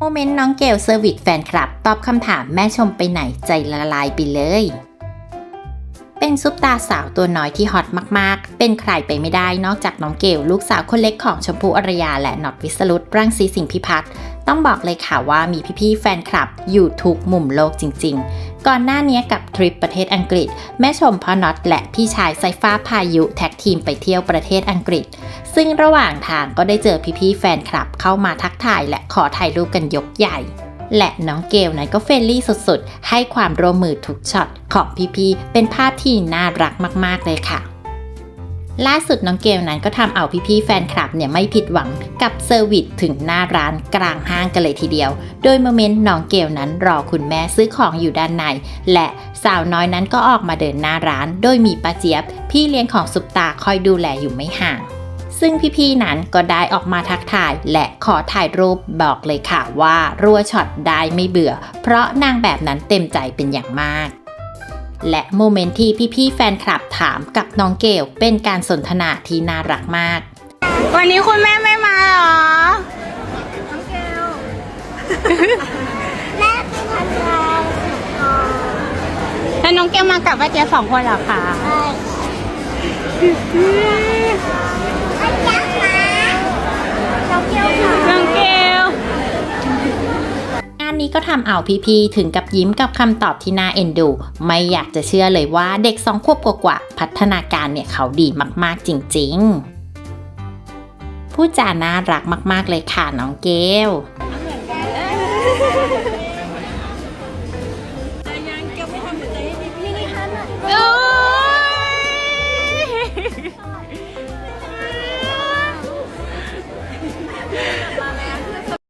โมเมนต์น้องเกลเซอร์วิสแฟนคลับ ตอบคำถามแม่ชมไปไหนใจละลายไปเลย เป็นซุปตาสาวตัวน้อยที่ฮอตมากๆ เป็นใครไปไม่ได้นอกจากน้องเกลลูกสาวคนเล็กของชมพู่อรยาและหนอดวิสรุตรังสีสิงพิพัฒน์ต้องบอกเลยค่ะว่ามีพี่ๆแฟนคลับอยู่ทุกมุมโลกจริง ๆ ก่อนหน้านี้กับทริปประเทศอังกฤษ แม่ชมพ่อน็อตและพี่ชายไซฟ้าพายุแท็กทีมไปเที่ยวประเทศอังกฤษ ซึ่งระหว่างทางก็ได้เจอพี่ๆแฟนคลับเข้ามาทักทายและขอถ่ายรูปกันยกใหญ่ และน้องเกลนั้นก็เฟรนลี่สุดๆ ให้ความร่วมมือทุกช็อตของพี่ๆเป็นภาพที่น่ารักมากๆเลยค่ะล่าสุดน้องเกลนั้นก็ทำเอาพี่ๆแฟนคลับเนี่ยไม่ผิดหวังกับเซอร์วิสถึงหน้าร้านกลางห้างกันเลยทีเดียว โดยโมเมนต์น้องเกลนั้นรอคุณแม่ซื้อของอยู่ด้านใน และสาวน้อยนั้นก็ออกมาเดินหน้าร้าน โดยมีป้าเจี๊ยบ พี่เลี้ยงของซุปตาคอยดูแลอยู่ไม่ห่าง ซึ่งพี่ๆนั้นก็ได้ออกมาทักทาย และขอถ่ายรูปบอกเลยค่ะว่ารัวช็อตได้ไม่เบื่อ เพราะนางแบบนั้นเต็มใจเป็นอย่างมากและโมเมนต์ที่พี่ๆแฟนคลับถามกับน้องเกลเป็นการสนทนาที่น่ารักมาก วันนี้คุณแม่ไม่มาเหรอแม่ไปทำงานก่อนแล้วน้องเกลมากับป้าเจี๊ยบสองคนเหรอคะเอ้ยอาจารย์มาน้องเกียวค่ะ น้องเกล งานนี้ ก็ทำเอาพี่ๆถึงกับยิ้มกับคำตอบที่น่าเอ็นดู ไม่อยากจะเชื่อเลยว่าเด็กสองขวบกว่าพัฒนาการเนี่ยเขาดีมากๆจริงๆ ผู้จาน่ารักมากๆเลยค่ะน้องเกล